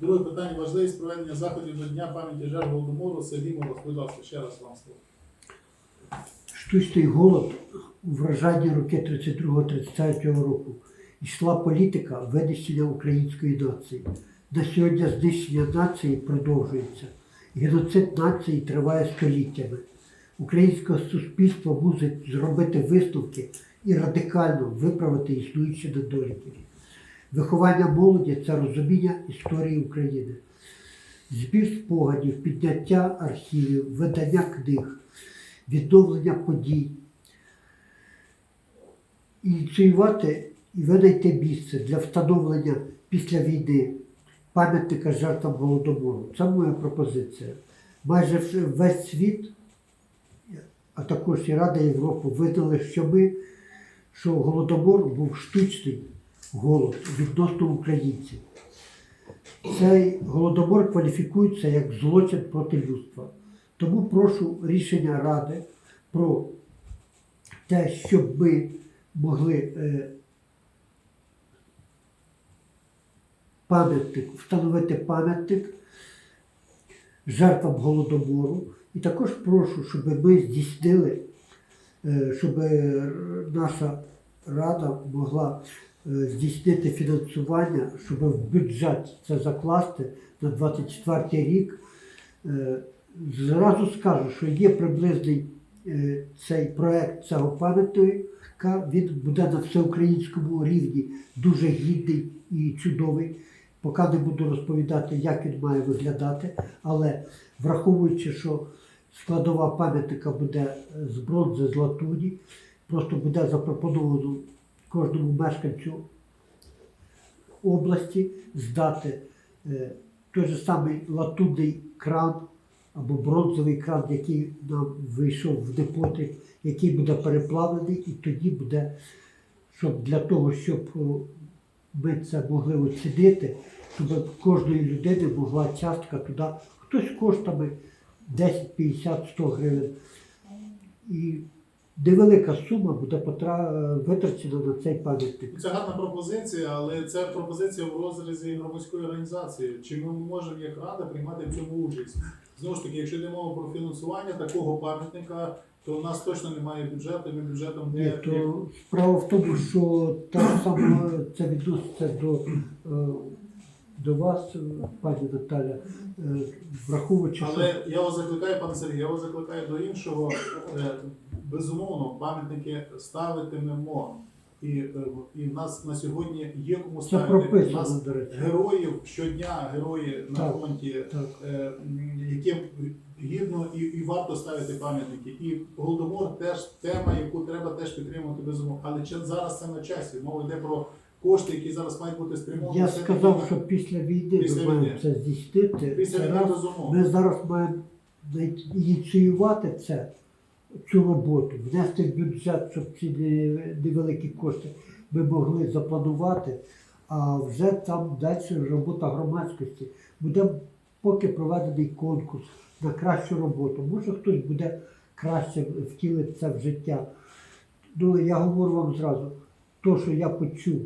Друге питання важливість проведення заходів до Дня пам'яті жертв Голодомору. Сергій Мороз, будь ласка, ще раз вам слово. Штучний голод у вражанні роки 32-33 року йшла політика винищення української нації. На сьогодні знищення нації продовжується. Геноцид нації триває століттями. Українське суспільство мусить зробити висновки і радикально виправити існуючі недоліки. Виховання молоді це розуміння історії України, збір спогадів, підняття архівів, видання книг, відновлення подій, ініціювати і видайте місце для встановлення після війни пам'ятника жертвам Голодомору. Це моя пропозиція. Майже весь світ, а також і Рада Європи, визнали, що ми, що Голодомор був штучний голод відносно українців. Цей голодомор кваліфікується як злочин проти людства. Тому прошу рішення Ради про те, щоб ми могли е, пам'ятник, встановити пам'ятник жертвам голодомору. І також прошу, щоб ми здійснили, е, щоб наша рада могла здійснити фінансування, щоб в бюджет це закласти на 24 рік. Е, Зразу скажу, що є приблизний е, цей проект цього пам'ятника, він буде на всеукраїнському рівні дуже гідний і чудовий. Поки не буду розповідати, як він має виглядати, але враховуючи, що складова пам'ятника буде е, з бронзи, з латуні, просто буде запропоновано кожному мешканцю області здати е, той же самий латунний кран або бронзовий кран, який нам вийшов в депотріб, який буде переплавлений, і тоді буде, щоб для того, щоб ми це могли оцінити, щоб кожної людини могла частка туди, хтось коштами 10, 50, 100 гривень. І невелика сума буде потра- витрачена на цей пам'ятник. Це гарна пропозиція, але це пропозиція в розрізі громадської організації. Чи ми можемо як рада приймати в цьому участь? Знову ж таки, якщо йде мова про фінансування такого пам'ятника, то у нас точно немає бюджету, ми бюджетом Ні, не то справа в тому, що так само це відноситься до, е, до вас, пані Наталя, е, враховуючи, що Але я вас закликаю, пане Сергій, я вас закликаю до іншого. Е, Безумовно, пам'ятники ставитимемо. І, е, і в нас на сьогодні є кому ставити. У нас героїв щодня, герої на Так. фронті, Так. е, яким гідно і, і варто ставити пам'ятники. І голодомор теж тема, яку треба теж підтримувати безумовно. Але чи зараз це на часі? Мова йде про кошти, які зараз мають бути спрямовані. Я сказав, що після війни Після ми маємо війни. це здійснити. після Це війни раз. безумовно. Ми зараз маємо ініціювати це, цю роботу, внести в бюджет, щоб ці не- невеликі кошти ми могли запланувати, а вже там далі робота громадськості. Буде поки проведений конкурс на кращу роботу. Може хтось буде краще втілити це в життя. Ну, я говорю вам зразу, то, що я почув,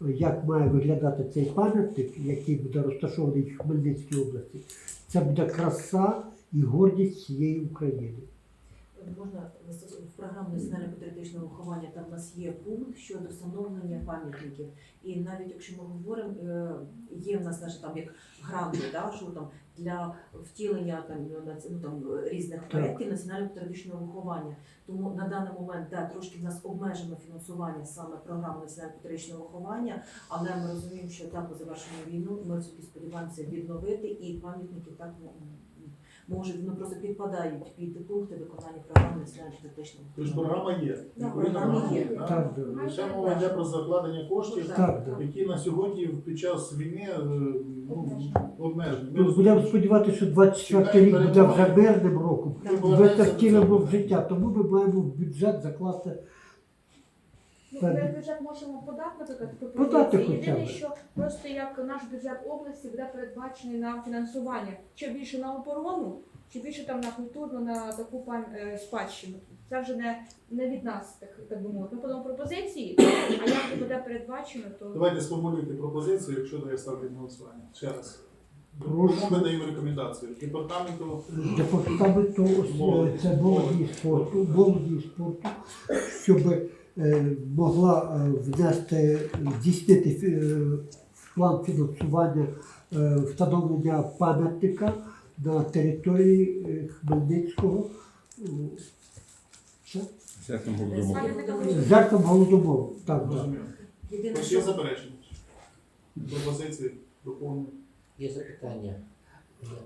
як має виглядати цей пам'ятник, який буде розташований в Хмельницькій області, це буде краса і гордість цієї України. Можна в програму національного патріотичного виховання там у нас є пункт щодо встановлення пам'ятників. І навіть якщо ми говоримо, е, є в нас наші там як гранти, да, що там для втілення там, ну, ну, там різних проєктів національного патріотичного виховання. Тому на даний момент да, трошки в нас обмежено фінансування саме програми національного патріотичного виховання, але ми розуміємо, що так по завершенню війну ми сподіваємося відновити і пам'ятники так ну, можуть ну просто підпадають під пункти виконання програми національного патріотичного Тож програма є. Да, програма є. так? Так, да. Лише мова йде про закладення коштів, Так, да. які на сьогодні під час війни е, ну, обмежені. Ну, будемо сподіватися, що 24 рік буде вже мирним роком. Повертаємося це втілимо в життя, тому ми маємо в бюджет закласти. Ну, ми бюджет можемо подати, наприклад, Подати пропозиції. хоча Єдине, б. що просто як наш бюджет області буде передбачений на фінансування, чи більше на оборону, чи більше там на культурну, на таку пам- е, спадщину. Це вже не, не від нас, так, так би мовити. Ми подамо пропозиції, а як це буде передбачено, то Давайте сформулюйте пропозицію, якщо я ставлю на голосування. Ще раз. Прошу. Кому ми даємо рекомендації? Департаменту департаменту е, це молоді спорту, молоді спорту, щоб могла е, внести, здійснити е, план фінансування е, встановлення пам'ятника на території е, Хмельницького. е, Це голодомору. жертвам голодомору. Так, так. єдине, є що заперечення. Пропозиції доповнення. Є запитання.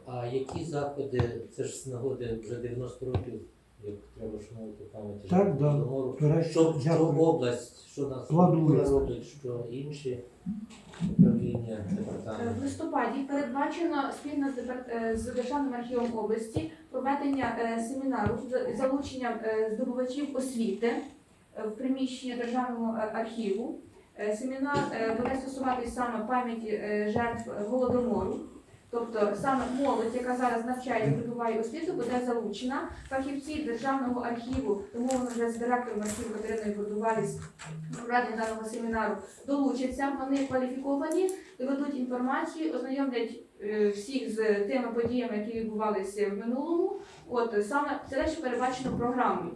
А які заходи, це ж з нагоди вже 90 років, як треба шанувати пам'яті Так, да. До речі, Що, що дякую. область, що нас Планує. робить, що інші управління, Е, В департаменти. листопаді передбачено спільно з, е, з Державним архівом області проведення е, семінару з залученням е, здобувачів освіти е, в приміщенні Державного е, архіву. Е, Семінар е, буде стосуватись саме пам'яті е, жертв Голодомору. Тобто саме молодь, яка зараз навчає і здобуває освіту, буде залучена. Фахівці Державного архіву, тому вони вже з директором архіву Катериною Бурдуваліс проведення даного семінару долучаться. Вони кваліфіковані, доведуть інформацію, ознайомлять е, всіх з тими подіями, які відбувалися в минулому. От саме це речі передбачено програмою.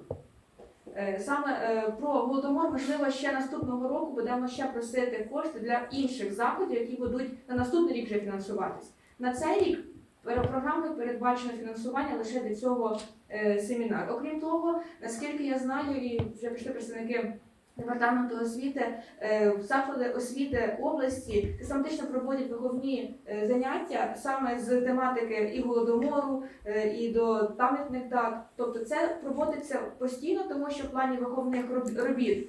Е, Саме е, про голодомор, можливо, ще наступного року будемо ще просити кошти для інших заходів, які будуть на наступний рік вже фінансуватись. На цей рік програмою передбачено фінансування лише для цього е, семінару. Окрім того, наскільки я знаю, і вже прийшли представники департаменту освіти, е, заклади освіти області систематично проводять виховні е, заняття саме з тематики і голодомору, і до пам'ятних дат. Тобто це проводиться постійно, тому що в плані виховних роб- робіт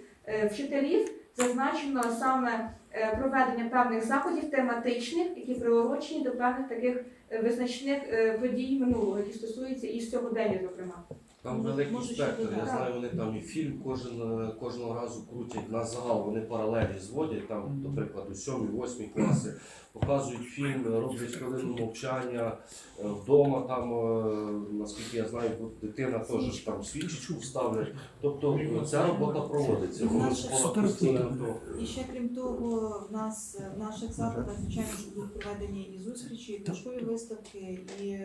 вчителів зазначено саме проведення певних заходів тематичних, які приурочені до певних таких е, визначних е, подій минулого, які стосуються і сьогодення, зокрема. Там великий може, спектр. Я знаю, вони там і фільм кожен, е, кожного разу крутять на загал, вони паралелі зводять, там, до прикладу, 7-8 класи, показують фільм, роблять хвилину мовчання, е, вдома там, е, наскільки я знаю, дитина теж ж там свічечку вставлять. Тобто е, ця робота проводиться. І ще крім того, в нас в наших закладах, звичайно, що будуть проведені і зустрічі, і книжкові виставки, і,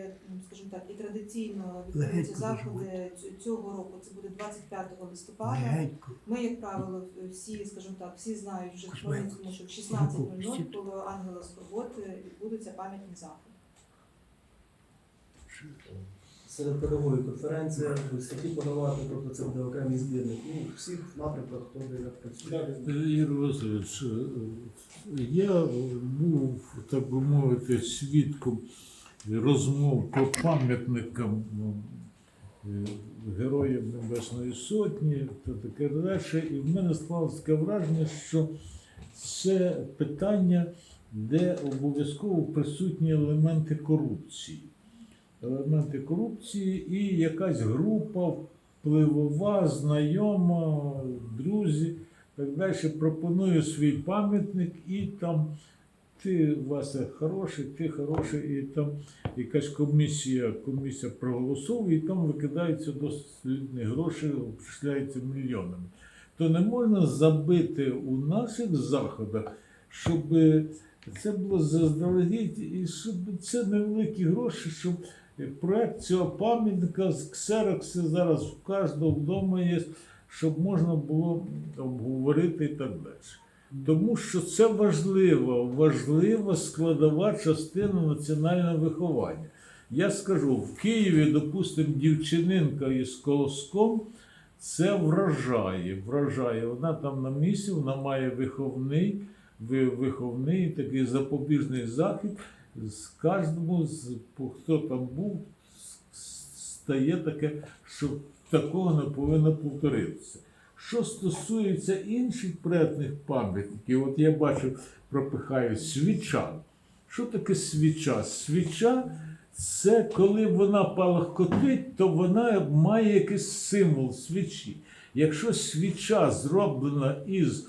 скажімо так, і традиційно відбудуться заходи ць- цього року. Це буде 25 листопада. Ми, як правило, всі, скажімо так, всі знають вже Кошмар. Хмельницькому, що в 16.00 коло Ангела Скорботи відбудуться пам'ятні заходи. Серед педагогів конференція, статті подавати, тобто це буде окремий збірник. Ну, всіх напрямках, хто де як працює. Ігор Васильович, е, я був, так би мовити, свідком розмов по пам'ятникам ну, е, Героям Небесної Сотні та таке далі. І в мене склалося таке враження, що це питання, де обов'язково присутні елементи корупції. Елементи корупції і якась група впливова, знайома, друзі так далі пропоную свій пам'ятник і там ти, Вася, хороший, ти хороший, і там якась комісія, комісія проголосовує, і там викидаються досить гроші, обчисляються мільйонами. То не можна забити у наших заходах, щоб це було заздалегідь, і щоб це невеликі гроші, щоб проект цього пам'ятника з ксерокси зараз в кожного вдома є щоб можна було обговорити і так далі. Тому що це важливо, важлива складова частина національного виховання. Я скажу, в Києві, допустимо, дівчининка із колоском це вражає. вражає. Вона там на місці, вона має виховний, ви- виховний такий запобіжний захід. З кожному, з, хто там був, стає таке, що такого не повинно повторитися. Що стосується інших предних пам'ятників, от я бачу, пропихаю свіча. Що таке свіча? Свіча це коли вона палахкотить, то вона має якийсь символ свічі. Якщо свіча зроблена із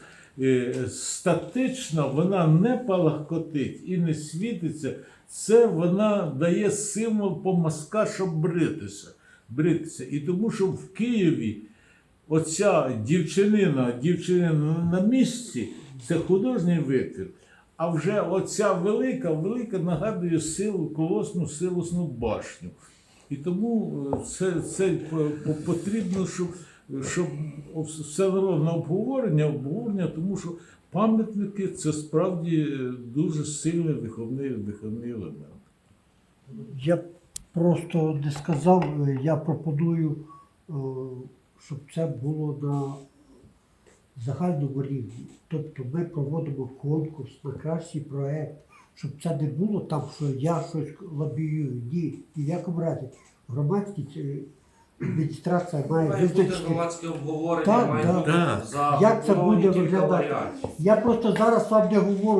статично, вона не палахкотить і не світиться, це вона дає символ помазка, щоб бритися. бритися. І тому, що в Києві оця дівчинина, дівчинина на місці, це художній витвір. А вже оця велика, велика нагадує силу, колосну силосну башню. І тому е, це, це по- по- потрібно, щоб, щоб все на обговорення, обговорення, тому що пам'ятники це справді е, дуже сильний виховний, виховний елемент. Я просто не сказав, е, я пропоную, е, щоб це було на загальному рівні. Тобто ми проводимо конкурс на кращий проект, щоб це не було там, що я щось лобіюю. Ні, ні в якому разі. Громадськість адміністрація має Має бути визначити. громадське обговорення, Так, має так. бути Так. за Як це буде виглядати? Я просто зараз вам не говорю.